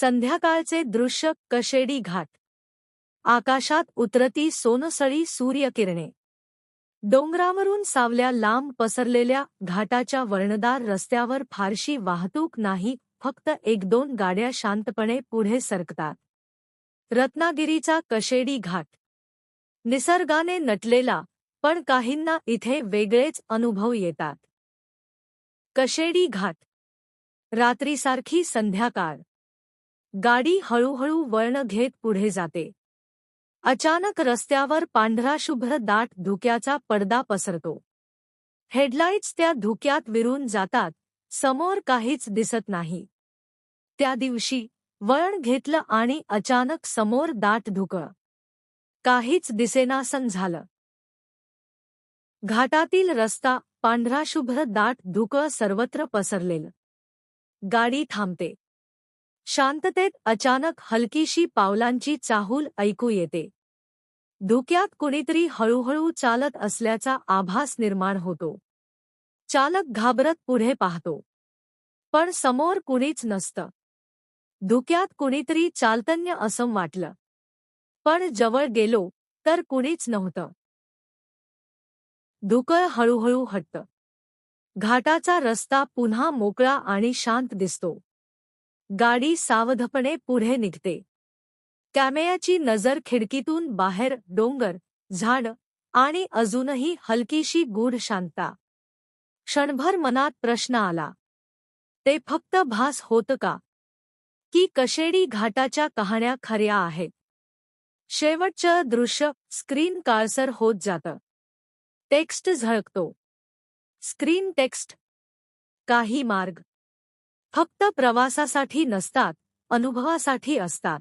संध्याकाळचे दृश्य कशेडी घाट. आकाशात उतरती सोनसळी सूर्यकिरणे. डोंगरावरून सावल्या लांब पसरलेल्या घाटाच्या वर्णदार रस्त्यावर फारशी वाहतूक नाही फक्त एक दोन गाड्या शांतपणे पुढे सरकतात. रत्नागिरीचा कशेडी घाट. निसर्गाने नटलेला पण काहींना इथे वेगळेच अनुभव येतात. कशेडी घाट. रात्रीसारखी संध्याकाळ. गाडी हळूहळू वळण घेत पुढे जाते. अचानक रस्त्यावर पांढरा शुभ्र दाट धुक्याचा पडदा पसरतो. हेडलाईट्स त्या धुक्यात विरून जातात समोर काहीच दिसत नाही. त्या दिवशी वळण घेतलं आणि अचानक समोर दाट धुकळ काहीच दिसेनासन झालं. घाटातील रस्ता पांढराशुभ्र दाट धुकळ सर्वत्र पसरलेलं. गाडी थांबते. शांततेत अचानक हलकीशी पावलांची चाहूल ऐकू येते. धुक्यात कुणीतरी हळूहळू चालत असल्याचा आभास निर्माण होतो. चालक घाबरत पुढे पाहतो. पण समोर कुणीच नसतं. धुक्यात कुणीतरी चालतन्य असं वाटलं. पण जवळ गेलो तर कुणीच नव्हतं. धुकळ हळूहळू हटतं. घाटाचा रस्ता पुन्हा मोकळा आणि शांत दिसतो. गाडी सावधपणे पुढे निघते. कॅमेयाची नजर खिडकीतून बाहेर डोंगर झाड आणि अजूनही हलकीशी गूढ शांता क्षणभर मनात प्रश्न आला. ते फक्त भास होतं का? की कशेडी घाटाच्या कहाण्या खऱ्या आहेत? शेवटचं दृश्य स्क्रीन काळसर होत जातं. टेक्स्ट झळकतो. Screen text. काही मार्ग. फक्त प्रवासासाठी नसतात अनुभवासाठी असतात.